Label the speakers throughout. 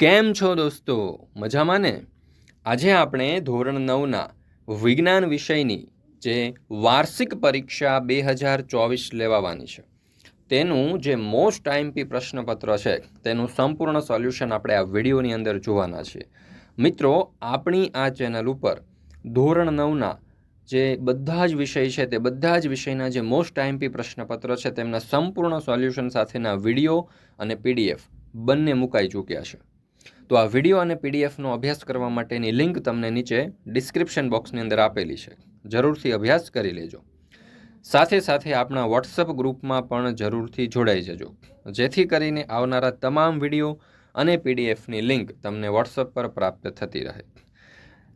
Speaker 1: કેમ છો દોસ્તો? મજામાં ને? આજે આપણે ધોરણ નવના વિજ્ઞાન વિષયની જે વાર્ષિક પરીક્ષા બે હજાર ચોવીસ લેવાવાની છે, તેનું જે મોસ્ટ ટાઈમપી પ્રશ્નપત્ર છે, તેનું સંપૂર્ણ સોલ્યુશન આપણે આ વિડીયોની અંદર જોવાના છીએ. મિત્રો, આપણી આ ચેનલ ઉપર ધોરણ નવના જે બધા જ વિષય છે, તે બધા જ વિષયના જે મોસ્ટ ટાઈમપી પ્રશ્નપત્ર છે, તેમના સંપૂર્ણ સોલ્યુશન સાથેના વીડિયો અને પીડીએફ બંને મુકાઈ ચૂક્યા છે. તો આ વીડિયો અને પીડીએફનો અભ્યાસ કરવા માટેની લિંક તમને નીચે ડિસ્ક્રિપ્શન બોક્સની અંદર આપેલી છે. જરૂરથી અભ્યાસ કરી લેજો. સાથે સાથે આપણા વોટ્સઅપ ગ્રુપમાં પણ જરૂરથી જોડાઈ જજો. જેથી કરીને આવનારા તમામ વીડિયો અને પીડીએફની લિંક તમને વોટ્સઅપ પર પ્રાપ્ત થતી રહે.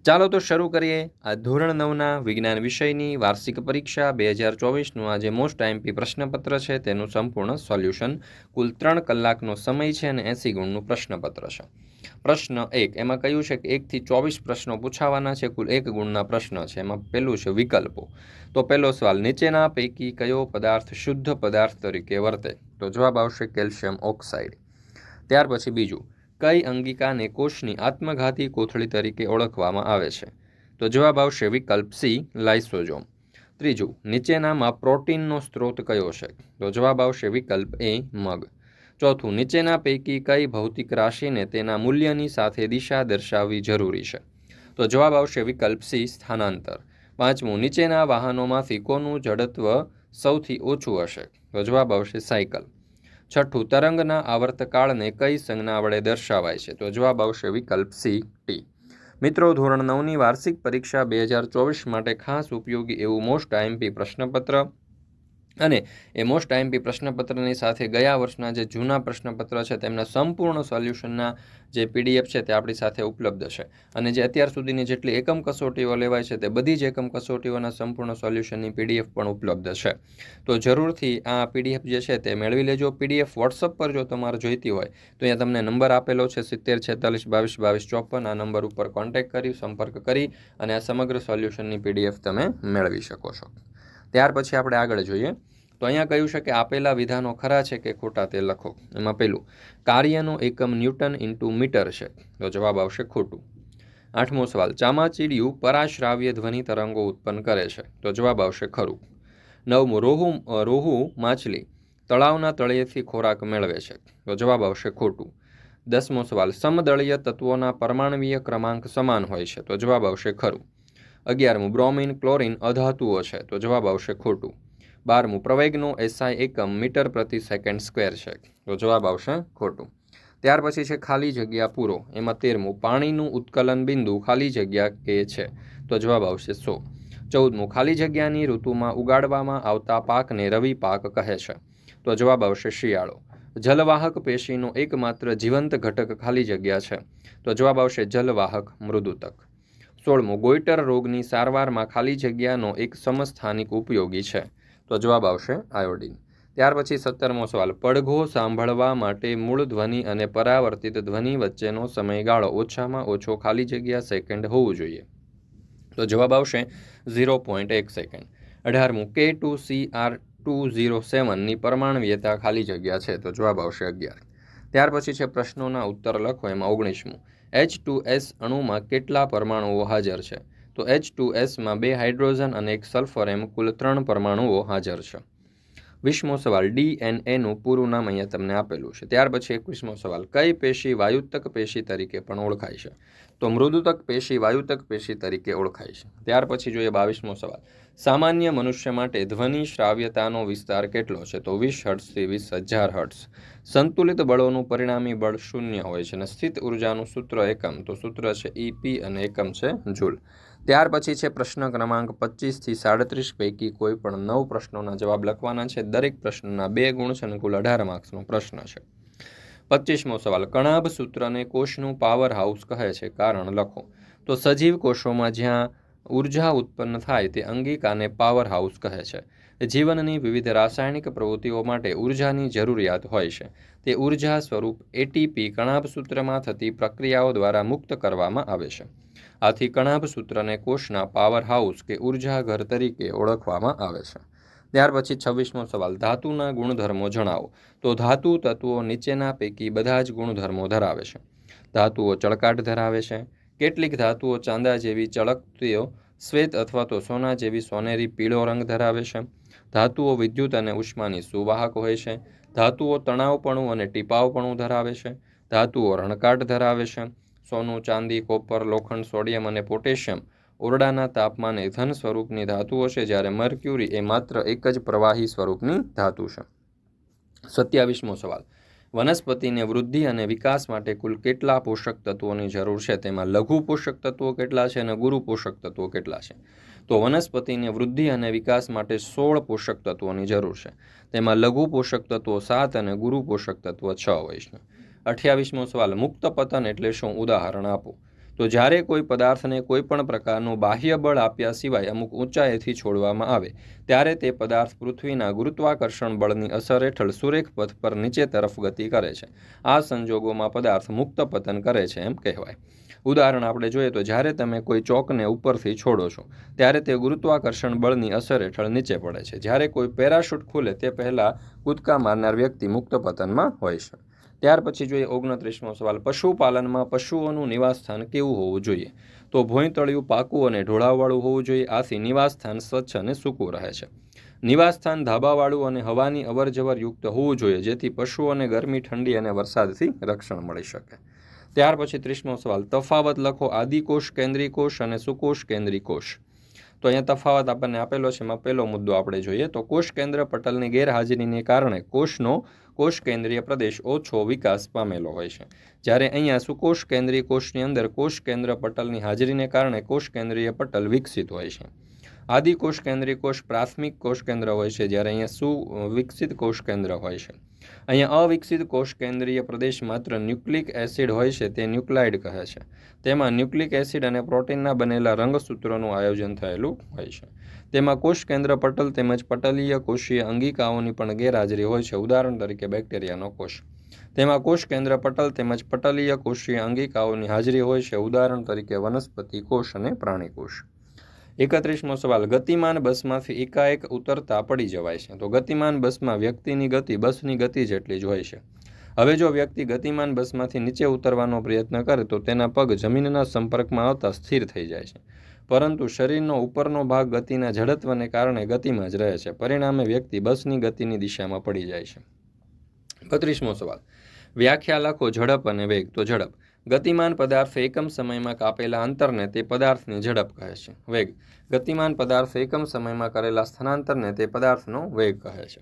Speaker 1: ચાલો તો શરૂ કરીએ. આ ધોરણ નવના વિજ્ઞાન વિષયની વાર્ષિક પરીક્ષા બે હજાર ચોવીસનું આ જે મોસ્ટ આઈએમપી પ્રશ્નપત્ર છે. તેનું સંપૂર્ણ સોલ્યુશન કુલ ત્રણ કલાકનો સમય છે અને એંસી ગુણનું પ્રશ્નપત્ર છે. પ્રશ્ન એક, એમાં કહ્યું છે કે એકથી ચોવીસ પ્રશ્નો પૂછાવાના છે. કુલ એક ગુણના પ્રશ્ન છે. એમાં પહેલું છે વિકલ્પો. તો પહેલો સવાલ, નીચેના પૈકી કયો પદાર્થ શુદ્ધ પદાર્થ તરીકે વર્તે? તો જવાબ આવશે કેલ્શિયમ ઓક્સાઇડ. ત્યાર પછી બીજું કઈ અંગિકાને કોષની આત્મઘાતી કોથળી તરીકે ઓળખવામાં આવે છે? તો જવાબ આવશે વિકલ્પ સી લાઇસોજોમ ત્રીજું, નીચેનામાં પ્રોટીનનો સ્ત્રોત કયો છે? તો જવાબ આવશે વિકલ્પ એ, મગ. ચોથું, નીચેના પૈકી કઈ ભૌતિક રાશિને તેના મૂલ્યની સાથે દિશા દર્શાવવી જરૂરી છે? તો જવાબ આવશે વિકલ્પ સી, સ્થાનાંતર. પાંચમું, નીચેના વાહનોમાંથી કોનું જડત્વ સૌથી ઓછું હશે? તો જવાબ આવશે સાયકલ. છઠ્ઠું, તરંગના આવર્તકાળને કઈ સંજ્ઞા વડે દર્શાવાય છે? તો જવાબ આવશે વિકલ્પ સી, ટી. મિત્રો, ધોરણ નવની વાર્ષિક પરીક્ષા બે હજાર ચોવીસ માટે ખાસ ઉપયોગી એવું મોસ્ટ આઈએમપી પ્રશ્નપત્ર અને એ મોસ્ટ આઈએમપી પ્રશ્નપત્રની સાથે ગયા વર્ષના જે જૂના પ્રશ્નપત્ર છે, તેમના સંપૂર્ણ સોલ્યુશનના જે પીડીએફ છે, તે આપણી સાથે ઉપલબ્ધ છે. અને જે અત્યાર સુધીની જેટલી એકમ કસોટીઓ લેવાય છે, તે બધી જ એકમ કસોટીઓના સંપૂર્ણ સોલ્યુશનની પીડીએફ પણ ઉપલબ્ધ છે. તો જરૂરથી આ પીડીએફ જે છે, તે મેળવી લેજો. પીડીએફ વોટ્સઅપ પર જો તમારે જોઈતી હોય, તો અહીંયા તમને નંબર આપેલો છે, સિત્તેર, છેતાલીસ, બાવીસ બાવીસ, ચોપન. આ નંબર ઉપર કોન્ટેક્ટ કરી, સંપર્ક કરી અને આ સમગ્ર સોલ્યુશનની પીડીએફ તમે મેળવી શકો છો. ત્યાર પછી આપણે આગળ જોઈએ. તો અહીંયા કહ્યું છે કે આપેલા વિધાનો ખરા છે કે ખોટા તે લખો. એમાં પહેલું કાર્યનો એકમ ન્યૂટન ઇન્ટુ મીટર છે. તો જવાબ આવશે ખોટું. આઠમો સવાલ, ચામાચીડિયું પરાશ્રાવ્ય ધ્વનિ તરંગો ઉત્પન્ન કરે છે? તો જવાબ આવશે ખરું. નવમું, રોહુ રોહુ માછલી તળાવના તળિયેથી ખોરાક મેળવે છે. તો જવાબ આવશે ખોટું. દસમો સવાલ, સમદળીય તત્વોના પરમાણવીય ક્રમાંક સમાન હોય છે? તો જવાબ આવશે ખરું. અગિયારમું, બ્રોમિન, ક્લોરિન અધાતુઓ છે. તો જવાબ આવશે ખોટું. બારમું, પ્રવેગનો એસઆઈ એકમ મીટર પ્રતિ સેકન્ડ સ્ક્વેર છે. તો જવાબ આવશે ખોટું. ત્યાર પછી છે ખાલી જગ્યા પૂરો. એમાં તેરમું, પાણીનું ઉત્કલન બિંદુ ખાલી જગ્યા કે છે? તો જવાબ આવશે સો. ચૌદમું, ખાલી જગ્યાની ઋતુમાં ઉગાડવામાં આવતા પાકને રવિ પાક કહે છે. તો જવાબ આવશે શિયાળો. જલવાહક પેશીનો એકમાત્ર જીવંત ઘટક ખાલી જગ્યા છે. તો જવાબ આવશે જલવાહક મૃદુતક. સોળમું, ગોઈટર રોગની સારવારમાં ખાલી જગ્યાનો એક સમસ્થાનિક ઉપયોગી છે. તો જવાબ આવશે આયોડિન. ત્યાર પછી સત્તરમો સવાલ, પડઘો સાંભળવા માટે મૂળ ધ્વનિ અને પરાવર્તિત ધ્વનિ વચ્ચેનો સમયગાળો ઓછામાં ઓછો ખાલી જગ્યા સેકન્ડ હોવું જોઈએ. તો જવાબ આવશે ઝીરો પોઈન્ટ એક second. અઢારમું, K two C R two zero સેવનની પરમાણવીયતા ખાલી જગ્યા છે? તો જવાબ આવશે અગિયાર. ત્યાર પછી છે પ્રશ્નોના ઉત્તર લખો એમાં ઓગણીસમું. એચ ટુ એસ અણુમાં કેટલા પરમાણુઓ હાજર છે? તો એચ ટુ એસમાં બે હાઇડ્રોજન અને એક સલ્ફર એમ કુલ ત્રણ પરમાણુઓ હાજર છે. વીસમો સવાલ. ડી એન એનું પૂરું નામ અહીંયા તમને આપેલું છે. ત્યાર પછી એકવીસમો સવાલ. કઈ પેશી વાયુતક પેશી તરીકે પણ ઓળખાય છે? તો મૃદુતક પેશી વાયુતક પેશી તરીકે ઓળખાય છે. ત્યાર પછી જોઈએ બાવીસમો સવાલ. સામાન્ય મનુષ્ય માટે ધ્વનિ શ્રાવ્યતાનો વિસ્તાર કેટલો છે? તો વીસ હર્ટ્સથી વીસ હજાર હર્ટ્સ સંતુલિત બળોનું પરિણામી બળ શૂન્ય હોય છે અને સ્થિત ઉર્જાનું સૂત્ર એકમ. તો સૂત્ર છે ઈપી અને એકમ છે જૂલ. ત્યાર પછી છે પ્રશ્ન ક્રમાંક પચીસથી સાડત્રીસ પૈકી કોઈ પણ નવ પ્રશ્નોના જવાબ લખવાના છે. દરેક પ્રશ્નના બે ગુણ છે અને કુલ અઢાર માર્ક્સનો પ્રશ્ન છે. પચીસમો સવાલ કણાભ સૂત્રને કોષનું પાવર હાઉસ કહે છે. કારણ લખો. તો સજીવ કોષોમાં જ્યાં ઊર્જા ઉત્પન્ન થાય તે અંગિકાને પાવર હાઉસ કહે છે. જીવનની વિવિધ રાસાયણિક પ્રવૃત્તિઓ માટે ઉર્જાની જરૂરિયાત હોય છે. તે ઊર્જા સ્વરૂપ એટીપી કણાભ સૂત્રમાં થતી પ્રક્રિયાઓ દ્વારા મુક્ત કરવામાં આવે છે. આથી કણાભ સૂત્રને કોષના પાવર હાઉસ કે ઉર્જાઘર તરીકે ઓળખવામાં આવે છે. ત્યાર પછી છવ્વીસમો સવાલ, ધાતુના ગુણધર્મો જણાવો. તો ધાતુ તત્વો નીચેના પૈકી બધા જ ગુણધર્મો ધરાવે છે. ધાતુઓ ચળકાટ ધરાવે છે. કેટલીક ધાતુઓ ચાંદા જેવી ચળકતીઓ, શ્વેત અથવા તો સોના જેવી સોનેરી પીળો રંગ ધરાવે છે. ધાતુઓ વિદ્યુત અને ઉષ્માની સુવાહક હોય છે. ધાતુઓ તણાવપણું અને ટીપાવપણું ધરાવે છે. ધાતુઓ રણકાટ ધરાવે છે. સોનું, ચાંદી, કોપર, લોખંડ, સોડિયમ અને પોટેશિયમ ઓરડાના તાપમાને ધન સ્વરૂપની ધાતુઓ છે, જ્યારે મર્ક્યુરી એ માત્ર એક જ પ્રવાહી સ્વરૂપની ધાતુ છે. સત્યાવીસમો સવાલ. વનસ્પતિને વૃદ્ધિ અને વિકાસ માટે કુલ કેટલા પોષક તત્વોની જરૂર છે? તેમાં લઘુ પોષક તત્વો કેટલા છે અને ગુરુ પોષક તત્વો કેટલા છે? તો વનસ્પતિને વૃદ્ધિ અને વિકાસ માટે સોળ પોષક તત્વોની જરૂર છે. તેમાં લઘુ પોષક તત્વો સાત અને ગુરુ પોષક તત્વો છ હોય છે. અઠ્યાવીસમો સવાલ, મુક્ત પતન એટલે શું? ઉદાહરણ આપો. તો જ્યારે કોઈ પદાર્થને કોઈ પણ પ્રકારનું બાહ્ય બળ આપ્યા સિવાય અમુક ઊંચાઈથી છોડવામાં આવે, ત્યારે તે પદાર્થ પૃથ્વીના ગુરુત્વાકર્ષણ બળની અસર હેઠળ સુરેખ પથ પર નીચે તરફ ગતિ કરે છે. આ સંજોગોમાં પદાર્થ મુક્ત પતન કરે છે એમ કહેવાય. ઉદાહરણ આપણે જોઈએ તો જ્યારે તમે કોઈ ચોકને ઉપરથી છોડો છો, ત્યારે તે ગુરુત્વાકર્ષણ બળની અસર હેઠળ નીચે પડે છે. જ્યારે કોઈ પેરાશૂટ ખુલે, તે પહેલાં કૂદકા મારનાર વ્યક્તિ મુક્ત પતનમાં હોય છે. ત્યાર પછી જોઈએ ઓગણત્રીસમો સવાલ, પશુપાલનમાં પશુઓનું નિવાસસ્થાન કેવું હોવું જોઈએ? તો ભોંયતળિયું પાકું અને ઢોળાવવાળું હોવું જોઈએ, આથી નિવાસસ્થાન સ્વચ્છ અને સૂકું રહે છે. નિવાસસ્થાન ધાબાવાળું અને હવાની અવરજવર યુક્ત હોવું જોઈએ, જેથી પશુઓને ગરમી, ઠંડી અને વરસાદથી રક્ષણ મળી શકે. ત્યાર પછી ત્રીસમો સવાલ, તફાવત લખો આદિકોષ, કેન્દ્રીકોષ અને સુકોષ કેન્દ્રીકોષ. કોષ તો અહીંયા તફાવત આપણને આપેલો છે. એમાં પહેલો મુદ્દો આપણે જોઈએ તો કોષ કેન્દ્ર પટલની ગેરહાજરીને કારણે કોષનો કોષ કેન્દ્રીય પ્રદેશ ઓછો વિકાસ પામેલો હોય છે. જ્યારે અહીંયા સુકોષ કેન્દ્રીય કોષની અંદર કોષ કેન્દ્ર પટલની હાજરીને કારણે કોષ કેન્દ્રીય પટલ વિકસિત હોય છે. આદિ કોષ કેન્દ્રીય કોષ પ્રાથમિક કોષ કેન્દ્ર હોય છે. જ્યારે અહીંયા સુવિકસિત કોષ કેન્દ્ર હોય છે. અહીંયા અવિકસિત કોષ કેન્દ્રીય પ્રદેશ માત્ર ન્યુક્લિક એસિડ હોય છે, તે ન્યુક્લાઇડ કહે છે. તેમાં ન્યુક્લિક એસિડ અને પ્રોટીનના બનેલા રંગસૂત્રોનું આયોજન થયેલું હોય છે. તેમાં કોષ કેન્દ્ર પટલ તેમજ પટલીય કોષીય અંગિકાઓની પણ ગેરહાજરી હોય છે. ઉદાહરણ તરીકે બેક્ટેરિયાનો કોષ. તેમાં કોષ કેન્દ્ર પટલ તેમજ પટલીય કોષીય અંગિકાઓની હાજરી હોય છે. ઉદાહરણ તરીકે વનસ્પતિ કોષ અને પ્રાણી કોષ. એકત્રીસમો સવાલ, ગતિમાન બસમાંથી એકાએક ઉતરતા પડી જવાય છે. તો ગતિમાન બસમાં વ્યક્તિની ગતિ બસની ગતિ જેટલી જ હોય છે. હવે જો વ્યક્તિ ગતિમાન બસમાંથી નીચે ઉતરવાનો પ્રયત્ન કરે, તો તેના પગ જમીનના સંપર્કમાં આવતા સ્થિર થઈ જાય છે. પરંતુ શરીરનો ઉપરનો ભાગ ગતિના ઝડત્વને કારણે ગતિમાં જ રહે છે. પરિણામે વ્યક્તિ બસની ગતિની દિશામાં પડી જાય છે. બત્રીસમો સવાલ, વ્યાખ્યા લખો ઝડપ અને વેગ. તો ઝડપ ગતિમાન પદાર્થ એકમ સમયમાં કાપેલા અંતરને તે પદાર્થની ઝડપ કહે છે. વેગ. ગતિમાન પદાર્થ એકમ સમયમાં કરેલા સ્થળાંતરને તે પદાર્થનો વેગ કહે છે.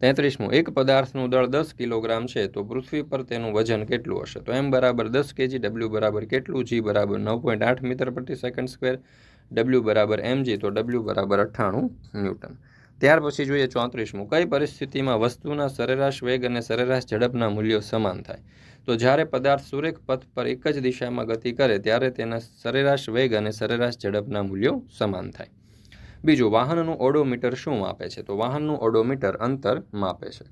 Speaker 1: તેત્રીસમું. એક પદાર્થનું દળ દસ કિલોગ્રામ છે તો પૃથ્વી પર તેનું વજન કેટલું હશે? તો એમ બરાબર દસ કેજી ડબલ્યુ બરાબર કેટલું? જી બરાબર નવ પોઈન્ટ આઠ મીટર પ્રતિ સેકન્ડ સ્ક્વેર. ડબલ્યુ બરાબર એમ જી તો ડબલ્યુ બરાબર અઠ્ઠાણું ન્યૂટન. ત્યાર પછી જોઈએ ચોત્રીસમું. કઈ પરિસ્થિતિમાં વસ્તુના સરેરાશ વેગ અને સરેરાશ ઝડપના મૂલ્યો સમાન થાય? તો જ્યારે પદાર્થ સુરેખ પથ પર એક જ દિશામાં ગતિ કરે, ત્યારે તેના સરેરાશ વેગ અને સરેરાશ ઝડપના મૂલ્યો સમાન થાય. બીજું, વાહનનું ઓડોમીટર શું માપે છે? તો વાહનનું ઓડોમીટર અંતર માપે છે.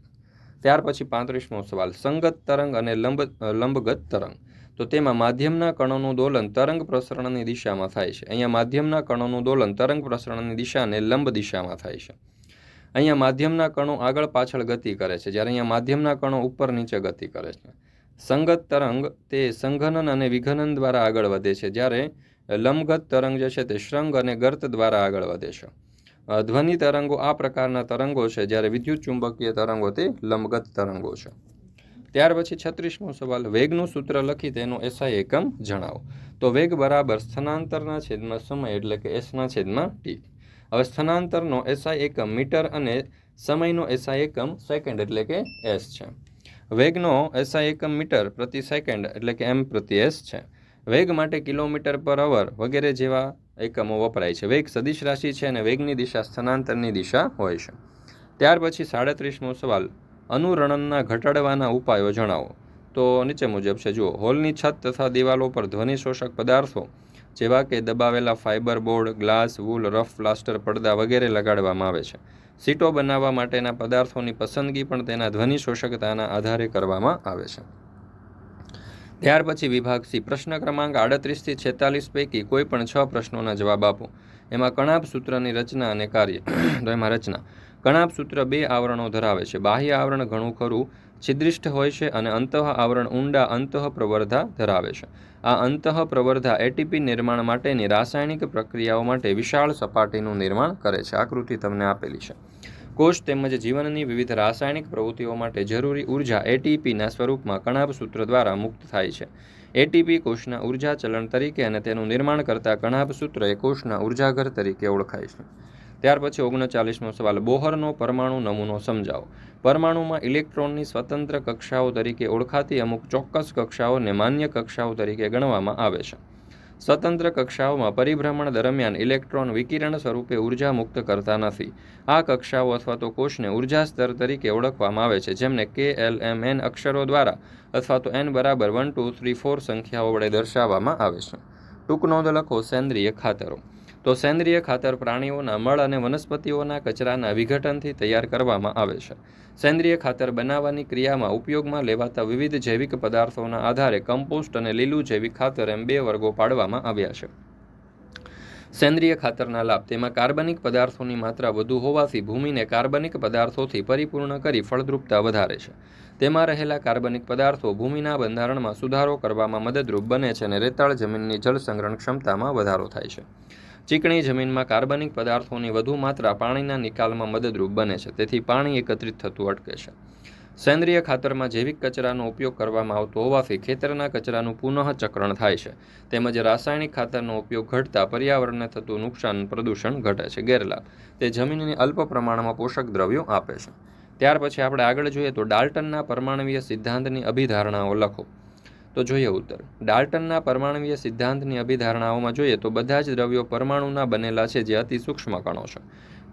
Speaker 1: ત્યાર પછી પાંત્રીસમો સવાલ, સંગત તરંગ અને લંબ, લંબગત તરંગ. તો તેમાં માધ્યમના કણોનું દોલન તરંગ પ્રસરણની દિશામાં થાય છે. અહીંયા માધ્યમના કણોનું દોલન તરંગ પ્રસરણની દિશાને લંબ દિશામાં થાય છે. અહીંયા માધ્યમના કણો આગળ પાછળ ગતિ કરે છે, જ્યારે અહીંયા માધ્યમના કણો ઉપર નીચે ગતિ કરે છે. સંગત તરંગ તે સંઘનન અને વિઘનન દ્વારા આગળ વધે છે. જ્યારે લંબગત તરંગ જે છે તે શ્રંગ અને ગર્ત દ્વારા આગળ વધે છે. ધ્વનિ તરંગો આ પ્રકારના તરંગો છે જ્યારે વિદ્યુત ચુંબકીય તરંગો તે લંબગત તરંગો છે. ત્યાર પછી છત્રીસમો સવાલ, વેગનું સૂત્ર લખી તેનો એસઆઈ એકમ જણાવો. તો વેગ બરાબર સ્થાનાંતરના છેદમાં સમય એટલે કે એસના છેદમાં ટી. હવે સ્થાનાંતરનો એસઆઈ એકમ મીટર અને સમયનો એસઆઈ એકમ સેકન્ડ એટલે કે એસ છે. વેગનો એસઆઈ એકમ મીટર પ્રતિ સેકન્ડ એટલે કે એમ પ્રતિ એસ છે. વેગ માટે કિલોમીટર પર અવર વગેરે જેવા એકમો વપરાય છે. વેગ સદિશ રાશિ છે અને વેગની દિશા સ્થાનાંતરની દિશા હોય છે. ત્યાર પછી સાડત્રીસમો સવાલ. અનુરણનના ઘટાડવાના ઉપાયો જણાવો. તો નીચે મુજબ છે, જુઓ. હોલની છત તથા દિવાલો પર ધ્વનિ શોષક પદાર્થો જેવા કે દબાવેલા fibre board, glass, wool, rough, plaster, પડદા વગેરે લગાડવામાં આવે છે. સીટો બનાવવા માટેના પદાર્થોની પસંદગી પણ તેના ધ્વનિ શોષકતાના આધારે કરવામાં આવે છે. ત્યાર પછી વિભાગ સી, પ્રશ્ન ક્રમાંક આડત્રીસથી છેતાલીસ પૈકી કોઈ પણ છ પ્રશ્નોના જવાબ આપો. એમાં કણાપ સૂત્રની રચના અને કાર્ય, તો એમાં રચના. કણાપ સૂત્ર બે આવરણો ધરાવે છે. બાહ્ય આવરણ ઘણું ખરું છિદ્રિષ્ઠ હોય છે અને અંતઃ આવરણ ઊંડા અંતઃ પ્રવર્ધા ધરાવે છે. આ અંતઃ પ્રવર્ધા એટીપી નિર્માણ માટેની રાસાયણિક પ્રક્રિયાઓ માટે વિશાળ સપાટીનું નિર્માણ કરે છે. આકૃતિ તમને આપેલી છે. કોષ તેમજ જીવનની વિવિધ રાસાયણિક પ્રવૃત્તિઓ માટે જરૂરી ઊર્જા એટીપીના સ્વરૂપમાં કણાભ સૂત્ર દ્વારા મુક્ત થાય છે. એટીપી કોષના ઊર્જા ચલણ તરીકે અને તેનું નિર્માણ કરતા કણાભ સૂત્ર એ કોષના ઉર્જાઘર તરીકે ઓળખાય છે. ત્યાર પછી ઓગણચાલીસમો સવાલ, બોહરનો પરમાણુ નમૂનો સમજાવો. પરમાણુમાં ઇલેક્ટ્રોનની સ્વતંત્ર કક્ષાઓ તરીકે ઓળખાતી અમુક ચોક્કસ કક્ષાઓને માન્ય કક્ષાઓ તરીકે ગણવામાં આવે છે. સ્વતંત્ર કક્ષાઓમાં પરિભ્રમણ દરમિયાન ઇલેક્ટ્રોન વિકિરણ સ્વરૂપે ઊર્જા મુક્ત કરતા નથી. આ કક્ષાઓ અથવા તો કોષને ઊર્જા સ્તર તરીકે ઓળખવામાં આવે છે, જેમને કે એલ એમ એન અક્ષરો દ્વારા અથવા તો એન બરાબર વન, ટુ, થ્રી, ફોર સંખ્યાઓ વડે દર્શાવવામાં આવે છે. ટૂંક નોંધ લખો, સેન્દ્રિય ખાતરો. તો સેન્દ્રિય ખાતર પ્રાણીઓના મળ અને વનસ્પતિઓના કચરાના વિઘટનથી તૈયાર કરવામાં આવે છે. સેન્દ્રિય ખાતર બનાવવાની ક્રિયામાં ઉપયોગમાં લેવાતા વિવિધ જૈવિક પદાર્થોના આધારે કમ્પોસ્ટ અને લીલું જૈવિક ખાતર એમ બે વર્ગો પાડવામાં આવ્યા છે. સેન્દ્રિય ખાતરના લાભ તેમાં કાર્બનિક પદાર્થોની માત્રા વધુ હોવાથી ભૂમિને કાર્બનિક પદાર્થોથી પરિપૂર્ણ કરી ફળદ્રુપતા વધારે છે. તેમાં રહેલા કાર્બનિક પદાર્થો ભૂમિના બંધારણમાં સુધારો કરવામાં મદદરૂપ બને છે અને રેતાળ જમીનની જળ સંગ્રહણ ક્ષમતામાં વધારો થાય છે. ચીકણી જમીનમાં કાર્બનિક પદાર્થોની વધુ માત્રા પાણીના નિકાલમાં મદદરૂપ બને છે. તેથી પાણી એકત્રિત થતું અટકે છે. સેન્દ્રિય ખાતરમાં જૈવિક કચરાનો ઉપયોગ કરવામાં આવતો હોવાથી ખેતરના કચરાનું પુનઃચક્રણ થાય છે. તેમજ રાસાયણિક ખાતરનો ઉપયોગ ઘટતા પર્યાવરણને થતું નુકસાન પ્રદૂષણ ઘટે છે. ગેરલાભ, તે જમીનને અલ્પ પ્રમાણમાં પોષક દ્રવ્યો આપે છે. ત્યાર પછી આપણે આગળ જોઈએ તો ડાલ્ટનના પરમાણવીય સિદ્ધાંતની અભિધારણાઓ લખો. તો જોઈએ ઉત્તર. ડાલ્ટનના પરમાણવીય સિદ્ધાંતની અભિધારણાઓમાં જોઈએ તો બધા જ દ્રવ્યો પરમાણુના બનેલા છે જે અતિ સૂક્ષ્મ કણો છે.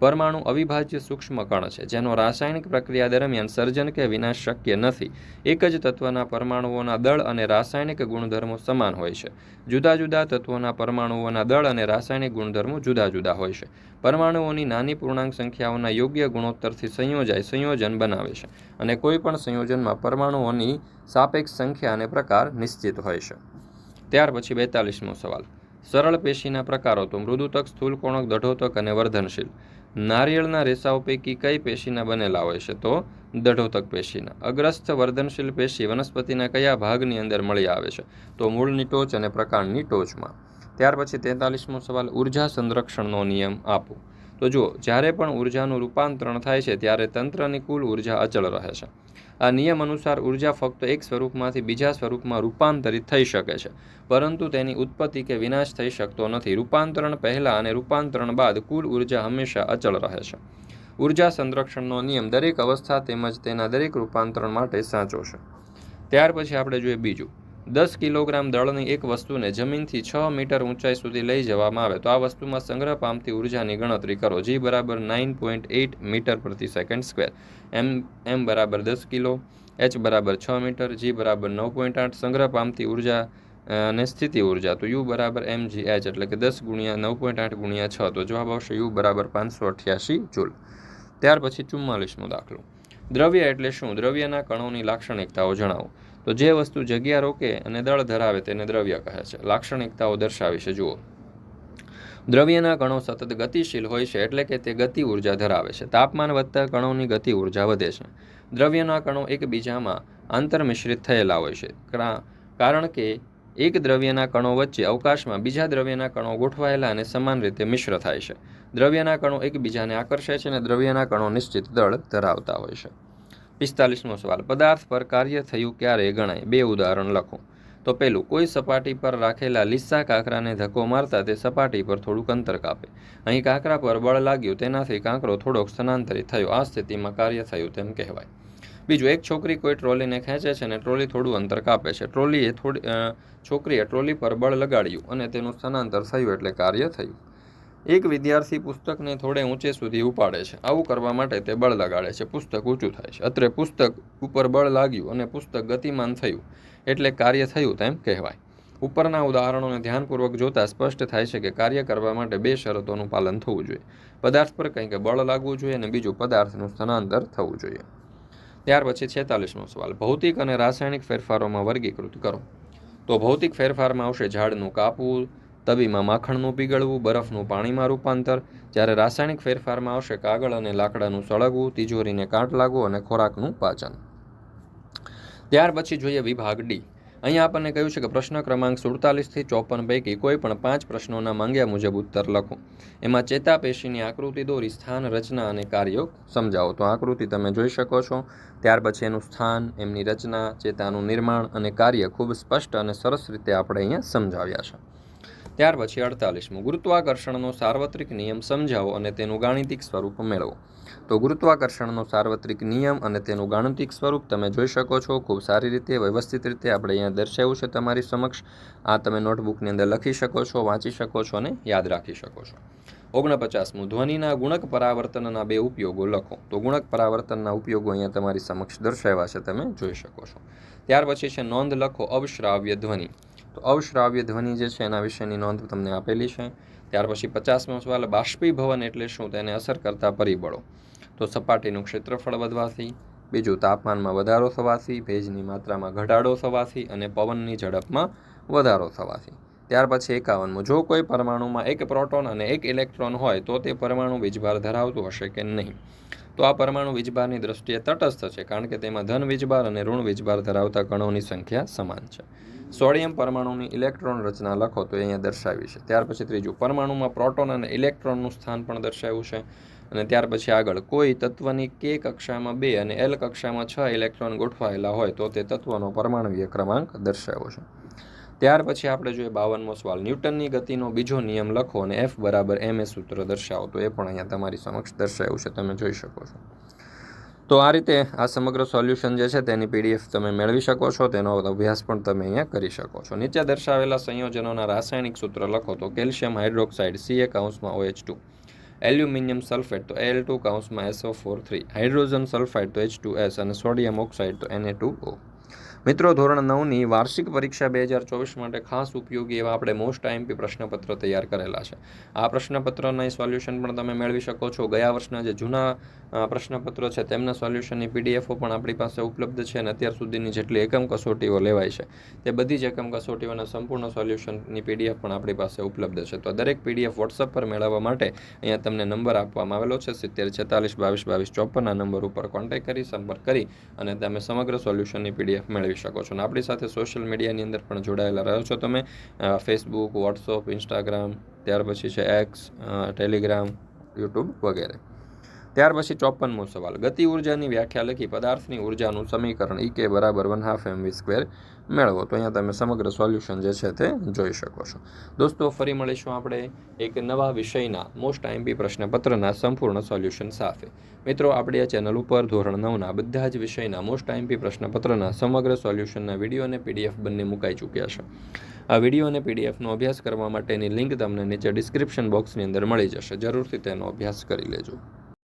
Speaker 1: પરમાણુ અવિભાજ્ય સૂક્ષ્મ કણ છે, જેનો રાસાયણિક પ્રક્રિયા દરમિયાન સર્જન કે વિનાશ શક્ય નથી. એક જ તત્વના પરમાણુઓના દળ અને રાસાયણિક ગુણધર્મો સમાન હોય છે. જુદા જુદા તત્વોના પરમાણુઓના દળ અને રાસાયણિક ગુણધર્મો જુદા જુદા હોય છે. પરમાણુઓની નાની પૂર્ણાંક સંખ્યાઓના યોગ્ય ગુણોત્તરથી સંયોજાય, સંયોજન બનાવે છે અને કોઈપણ સંયોજનમાં પરમાણુઓની સાપેક્ષ સંખ્યા અને પ્રકાર નિશ્ચિત હોય છે. ત્યાર પછી બેતાલીસમો સવાલ. સરળ પેશીના પ્રકારો તો મૃદુતક, સ્થૂલકોણક, દઢોતક અને વર્ધનશીલ. નારિયેળના રેસાઓ પૈકી કઈ પેશીના બનેલા હોય છે તો દઢોતક પેશીના. અગ્રસ્થ વર્ધનશીલ પેશી વનસ્પતિના કયા ભાગની અંદર મળી આવે છે તો મૂળની ટોચ અને પ્રકાંડની ટોચમાં. ત્યાર પછી તેતાલીસમો સવાલ, ઊર્જા સંરક્ષણનો નિયમ આપો. તો જુઓ, જ્યારે પણ ઉર્જાનું રૂપાંતરણ થાય છે, ત્યારે તંત્રની કુલ ઊર્જા અચળ રહે છે. આ નિયમ અનુસાર ઊર્જા ફક્ત એક સ્વરૂપમાંથી બીજા સ્વરૂપમાં રૂપાંતરિત થઈ શકે છે, પરંતુ તેની ઉત્પત્તિ કે વિનાશ થઈ શકતો નથી. રૂપાંતરણ પહેલાં અને રૂપાંતરણ બાદ કુલ ઊર્જા હંમેશા અચળ રહે છે. ઊર્જા સંરક્ષણનો નિયમ દરેક અવસ્થા તેમજ તેના દરેક રૂપાંતરણ માટે સાચો છે. ત્યાર પછી આપણે જોઈએ બીજું. દસ કિલોગ્રામ દળની એક વસ્તુને જમીનથી છ મીટર ઊંચાઈ સુધી લઈ જવામાં આવે. તો આ વસ્તુમાં સંગ્રહ પામતી ઉર્જાની ગણતરી કરો. જી બરાબર નાઇન પોઈન્ટ એઇટ મીટર પ્રતિ સેકન્ડ સ્ક્વેર. એમ એમ બરાબર દસ કિલો, એચ બરાબર છ મીટર, જી બરાબર નવ પોઈન્ટ આઠ સંગ્રહ પામતી ઊર્જા અને સ્થિતિ ઊર્જા. તો યુ બરાબર એમ જી એચ એટલે કે દસ ગુણ્યા નવ પોઈન્ટ આઠ ગુણ્યા છ. તો જવાબ આવશે યુ બરાબર પાંચસો અઠ્યાસી જૂલ. ત્યાર પછી ચુમ્માલીસમો દાખલો. દ્રવ્ય એટલે શું? દ્રવ્યના કણોની લાક્ષણિકતાઓ જણાવો. તો જે વસ્તુ જગ્યા રોકે અને દળ ધરાવે તેને દ્રવ્ય કહે છે. લાક્ષણિકતાઓ દર્શાવી છે, જુઓ. દ્રવ્યના કણો સતત ગતિશીલ હોય છે એટલે કે તે ગતિ ઊર્જા ધરાવે છે. તાપમાન વધતા કણોની ગતિ ઊર્જા વધે છે. દ્રવ્યના કણો એકબીજામાં આંતરમિશ્રિત થયેલા હોય છે. કારણ કે એક દ્રવ્યના કણો વચ્ચે અવકાશમાં બીજા દ્રવ્યના કણો ગોઠવાયેલા અને સમાન રીતે મિશ્ર થાય છે. દ્રવ્યના કણો એકબીજાને આકર્ષે છે અને દ્રવ્યના કણો નિશ્ચિત દળ ધરાવતા હોય છે. પિસ્તાલીસમો સવાલ. પદાર્થ પર કાર્ય થયું ક્યારે ગણાય? બે ઉદાહરણ લખો. તો પહેલું, કોઈ સપાટી પર રાખેલા લીસા કાંકરાને ધક્કો મારતા તે સપાટી પર થોડુંક અંતર કાપે. અહીં કાંકરા પર બળ લાગ્યું, તેનાથી કાંકરો થોડોક સ્થાનાંતરિત થયો. આ સ્થિતિમાં કાર્ય થયું તેમ કહેવાય. બીજું, એક છોકરી કોઈ ટ્રોલીને ખેંચે છે અને ટ્રોલી થોડું અંતર કાપે છે. ટ્રોલીએ થોડી છોકરીએ ટ્રોલી પર બળ લગાડ્યું અને તેનું સ્થાનાંતર થયું એટલે કાર્ય થયું. એક વિદ્યાર્થી પુસ્તકને થોડે ઊંચે સુધી ઉપાડે છે. આવું કરવા માટે તે બળ લગાડે છે. પુસ્તક ઊંચું થાય છે. અત્રે પુસ્તક ઉપર બળ લાગ્યું અને પુસ્તક ગતિમાન થયું, એટલે કાર્ય થયું તેમ કહેવાય. ઉપરના ઉદાહરણોને ધ્યાનપૂર્વક જોતાં સ્પષ્ટ થાય છે કે કાર્ય કરવા માટે બે શરતોનું પાલન થવું જોઈએ. પદાર્થ પર કંઈક બળ લાગવું જોઈએ અને બીજું પદાર્થનું સ્થળાંતર થવું જોઈએ. ત્યાર પછી છેતાલીસમો સવાલ. ભૌતિક અને રાસાયણિક ફેરફારોમાં વર્ગીકૃત કરો. તો ભૌતિક ફેરફારમાં આવશે ઝાડનું કાપવું તવીમાં માખણનું પીગળવું, બરફનું પાણીમાં રૂપાંતર, જ્યારે રાસાયણિક ફેરફારમાં આવશે કાગળ અને લાકડાનું સળગવું, તિજોરીને કાટ લાગવું અને ખોરાકનું પાચન. ત્યાર પછી જોઈએ વિભાગ ડી. અહીંયા આપણને કહ્યું છે કે પ્રશ્ન ક્રમાંક સુડતાલીસથી ચોપન પૈકી કોઈ પણ પાંચ પ્રશ્નોના માંગ્યા મુજબ ઉત્તર લખો. એમાં ચેતાપેશીની આકૃતિ દોરી, સ્થાન, રચના અને કાર્યો સમજાવો. તો આકૃતિ તમે જોઈ શકો છો. ત્યાર પછી એનું સ્થાન, એમની રચના, ચેતાનું નિર્માણ અને કાર્ય ખૂબ સ્પષ્ટ અને સરસ રીતે આપણે અહીંયા સમજાવ્યા છે. ત્યાર પછી અડતાલીસમું. ગુરુત્વાકર્ષણનો સાર્વત્રિક નિયમ સમજાવો અને તેનું ગાણિતિક સ્વરૂપ મેળવો. તો ગુરુત્વાકર્ષણનો સાર્વત્રિક નિયમ અને તેનું ગાણિતિક સ્વરૂપ તમે જોઈ શકો છો. ખૂબ સારી રીતે, વ્યવસ્થિત રીતે આપણે અહીંયા દર્શાવ્યું છે તમારી સમક્ષ. આ તમે નોટબુકની અંદર લખી શકો છો, વાંચી શકો છો અને યાદ રાખી શકો છો. ઓગણપચાસમું. ધ્વનિના ગુણક પરાવર્તનના બે ઉપયોગો લખો. તો ગુણક પરાવર્તનના ઉપયોગો અહીંયા તમારી સમક્ષ દર્શાવ્યા છે તમે જોઈ શકો છો. ત્યાર પછી છે નોંધ લખો અવશ્રાવ્ય ધ્વનિ. તો અવશ્રાવ્ય ધ્વનિ જે છે એના વિશેની નોંધ તમને આપેલી છે. ત્યાર પછી પચાસમો સવાલ, બાષ્પીભવન એટલે શું? તેને અસર કરતા પરિબળો. તો સપાટીનું ક્ષેત્રફળ વધવાથી, બીજું તાપમાનમાં વધારો થવાથી, ભેજની માત્રામાં ઘટાડો થવાથી અને પવનની ઝડપમાં વધારો થવાથી. ત્યાર પછી એકાવનમું. જો કોઈ પરમાણુમાં એક પ્રોટોન અને એક ઇલેક્ટ્રોન હોય, તો તે પરમાણુ વીજભાર ધરાવતું હશે કે નહીં? તો આ પરમાણુ વીજભારની દ્રષ્ટિએ તટસ્થ છે, કારણ કે તેમાં ધન વીજભાર અને ઋણ વીજભાર ધરાવતા કણોની સંખ્યા સમાન છે. સોડિયમ પરમાણુની ઇલેક્ટ્રોન રચના લખો તો અહીંયા દર્શાવી છે. ત્યાર પછી ત્રીજું, પરમાણુમાં પ્રોટોન અને ઇલેક્ટ્રોનનું સ્થાન પણ દર્શાવ્યું છે. અને ત્યાર પછી આગળ, કોઈ તત્વની કે કક્ષામાં બે અને એલ કક્ષામાં છ ઇલેક્ટ્રોન ગોઠવાયેલા હોય તો તે તત્વનો પરમાણુય ક્રમાંક દર્શાવ્યો છે. ત્યાર પછી આપણે જોઈએ બાવનમો સવાલ, ન્યૂટનની ગતિનો બીજો નિયમ લખો અને એફ બરાબર એમ એ સૂત્ર દર્શાવો તો એ પણ અહીંયા તમારી સમક્ષ દર્શાવ્યું છે, તમે જોઈ શકો છો. તો આ રીતે આ સમગ્ર સોલ્યુશન જે છે તેની પીડીએફ તમે મેળવી શકો છો, તેનો અભ્યાસ પણ તમે અહીંયા કરી શકો છો. નીચે દર્શાવેલા સંયોજનોના રાસાયણિક સૂત્ર લખો તો કેલ્શિયમ હાઇડ્રોક્સાઇડ સીએ કાઉન્સમાં ઓએચ ટુ એલ્યુમિનિયમ સલ્ફેટ તો L two કાઉન્સમાં SO four three hydrogen sulphide તો એચ ટુ એસ અને સોડિયમ ઓક્સાઇડ તો એને ટુ ઓ મિત્રો, ધોરણ નવની વાર્ષિક પરીક્ષા બે હજાર ચોવીસ માટે ખાસ ઉપયોગી એવા આપણે મોસ્ટ આઈએમપી પ્રશ્નપત્ર તૈયાર કરેલા છે. આ પ્રશ્નપત્રના સોલ્યુશન પણ તમે મેળવી શકો છો. ગયા વર્ષના જે જૂના પ્રશ્નપત્રો છે, તેમના સોલ્યુશનની પીડીએફઓ પણ આપણી પાસે ઉપલબ્ધ છે અને અત્યાર સુધીની જેટલી એકમ કસોટીઓ લેવાય છે, તે બધી જ એકમ કસોટીઓના સંપૂર્ણ સોલ્યુશનની પીડીએફ પણ આપણી પાસે ઉપલબ્ધ છે. તો દરેક પીડીએફ વોટ્સઅપ પર મેળવવા માટે અહીંયા તમને નંબર આપવામાં આવેલો છે, સિત્તેર, છેતાલીસ, બાવીસ બાવીસ ચોપનના નંબર ઉપર કોન્ટેક્ટ કરી, સંપર્ક કરી અને તમે સમગ્ર સોલ્યુશનની પીડીએફ મેળવી શકો છો. અને આપણી સાથે સોશિયલ મીડિયાની અંદર પણ જોડાયેલા રહ્યો છો તમે. ફેસબુક વોટ્સઅપ ઇન્સ્ટાગ્રામ ત્યાર પછી છે એક્સ ટેલિગ્રામ યુટ્યુબ વગેરે. ત્યાર પછી ચોપનમો સવાલ. ગતિ ઉર્જાની વ્યાખ્યા લખી પદાર્થની ઉર્જાનું સમીકરણ ઈ કે બરાબર one half m v square મેળવો. તો અહીંયા તમે સમગ્ર સોલ્યુશન જે છે તે જોઈ શકો છો. દોસ્તો, ફરી મળીશું આપણે એક નવા વિષયના મોસ્ટ આઈમ્પી પ્રશ્નપત્રના સંપૂર્ણ સોલ્યુશન સાથે. મિત્રો, આપણી આ ચેનલ ઉપર ધોરણ નવના બધા જ વિષયના મોસ્ટ આઈમ્પી પ્રશ્નપત્રના સમગ્ર સોલ્યુશનના વીડિયો અને પીડીએફ બંને મુકાઈ ચૂક્યા છે. આ વીડિયો અને પીડીએફનો અભ્યાસ કરવા માટેની લિંક તમને નીચે ડિસ્ક્રિપ્શન બોક્સની અંદર મળી જશે. જરૂરથી તેનો અભ્યાસ કરી લેજો.